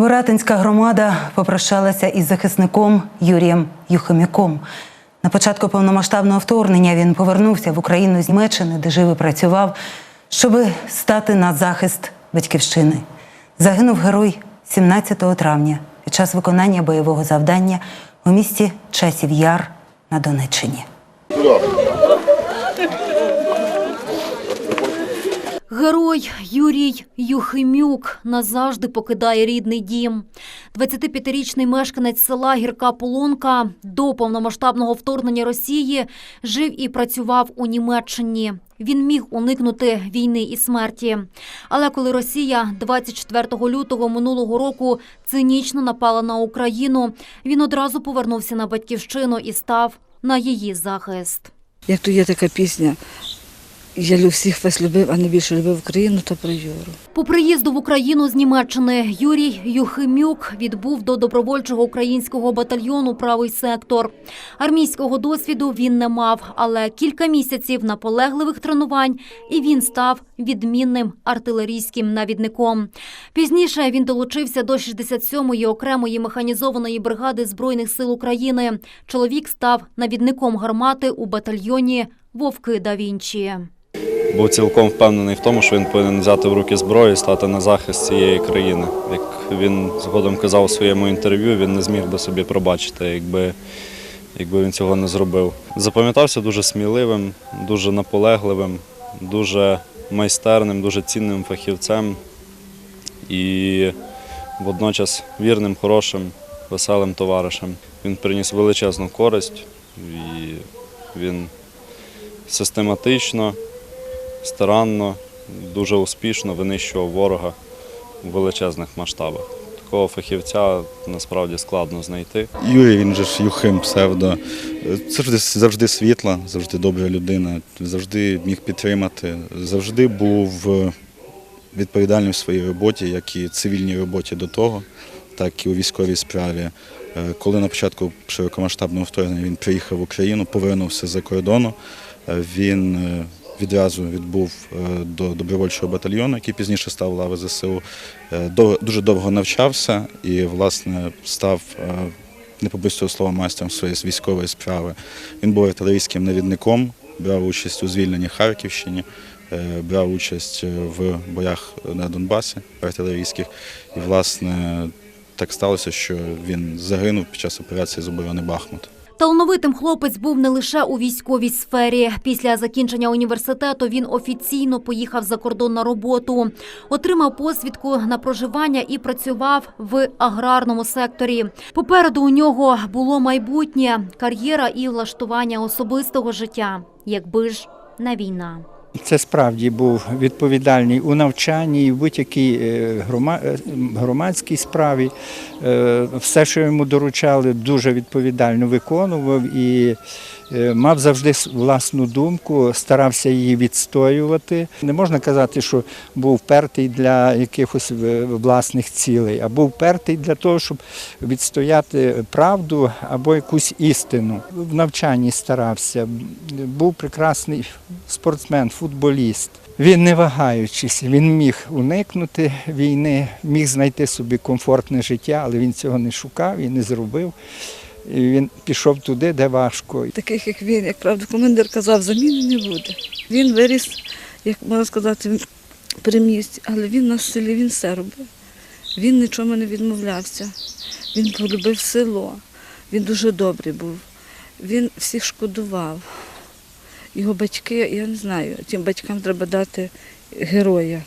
Боратинська громада попрощалася із захисником Юрієм Юхимяком. На початку повномасштабного вторгнення він повернувся в Україну з Німеччини, де жив і працював, щоби стати на захист батьківщини. Загинув герой 17 травня під час виконання бойового завдання у місті Часів Яр на Донеччині. Герой Юрій Юхимюк назавжди покидає рідний дім. 25-річний мешканець села Гірка Полонка до повномасштабного вторгнення Росії жив і працював у Німеччині. Він міг уникнути війни і смерті. Але коли Росія 24 лютого минулого року цинічно напала на Україну, він одразу повернувся на батьківщину і став на її захист. Як то є така пісня, я всіх вас любив, а найбільше любив Україну та про Юру. По приїзду в Україну з Німеччини Юрій Юхимюк відбув до добровольчого українського батальйону Правий сектор. Армійського досвіду він не мав, але кілька місяців наполегливих тренувань і він став відмінним артилерійським навідником. Пізніше він долучився до 67-ї окремої механізованої бригади збройних сил України. Чоловік став навідником гармати у батальйоні Вовки да Вінчі. Був цілком впевнений в тому, що він повинен взяти в руки зброю і стати на захист цієї країни. Як він згодом казав у своєму інтерв'ю, він не зміг би собі пробачити, якби, якби він цього не зробив. Запам'ятався дуже сміливим, дуже наполегливим, дуже майстерним, дуже цінним фахівцем і водночас вірним, хорошим, веселим товаришем. Він приніс величезну користь і він систематично, старанно, дуже успішно винищував ворога у величезних масштабах. Такого фахівця насправді складно знайти. Юрій, він же ж Юхим псевдо. Завжди, завжди світла, завжди добра людина, завжди міг підтримати, завжди був відповідальним в своїй роботі, як і цивільній роботі до того, так і у військовій справі. Е, Коли на початку широкомасштабного вторгнення він приїхав в Україну, повернувся за кордону, е, він е, відразу відбув е, до добровольчого батальйону, який пізніше став лави ЗСУ. Е, Дуже довго навчався і, власне, став е, не побоюсь цього слова майстром своєї військової справи. Він був артилерійським навідником, брав участь у звільненні Харківщині, брав участь в боях на Донбасі артилерійських. І, власне, так сталося, що він загинув під час операції з оборони Бахмут. Талановитим хлопець був не лише у військовій сфері. Після закінчення університету він офіційно поїхав за кордон на роботу, отримав посвідку на проживання і працював в аграрному секторі. Попереду у нього було майбутнє, кар'єра і влаштування особистого життя, якби ж не війна. Це справді був відповідальний у навчанні в будь-якій е, е, громадській справі. Е, Все, що йому доручали, дуже відповідально виконував і мав завжди власну думку, старався її відстоювати. Не можна казати, що був впертий для якихось е, власних цілей, а був впертий для того, щоб відстояти правду або якусь істину. В навчанні старався. Був прекрасний спортсмен, футболіст. Він не вагаючись, він міг уникнути війни, міг знайти собі комфортне життя, але він цього не шукав і не зробив. Він пішов туди, де важко. Таких, як він, як правда, командир казав, заміни не буде. Він виріс, як можна сказати, при місті, але він на селі, він все робив. Він нічому не відмовлявся. Він полюбив село. Він дуже добрий був. Він всіх шкодував. Його батьки, я не знаю, тим батькам треба дати героя.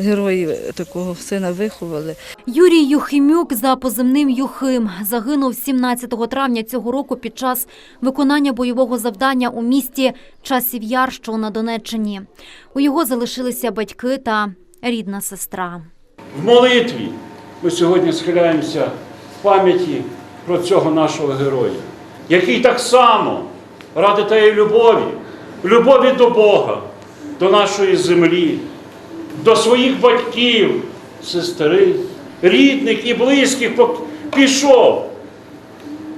Герої такого сина виховали. Юрій Юхимюк за позивним Юхим загинув 17 травня цього року під час виконання бойового завдання у місті Часів Яр, що на Донеччині. У його залишилися батьки та рідна сестра. В молитві ми сьогодні схиляємося в пам'яті про цього нашого героя, який так само ради тієї любові, любові до Бога, до нашої землі, до своїх батьків, сестри, рідних і близьких пішов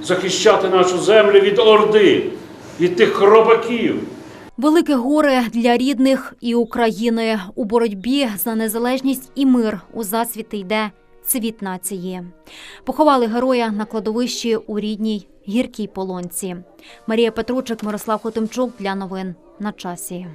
захищати нашу землю від орди, від тих хробаків. Велике горе для рідних і України у боротьбі за незалежність і мир у засвіти йде цвіт нації. Поховали героя на кладовищі у рідній гіркій полонці. Марія Петручик, Мирослав Хотимчук для новин на часі.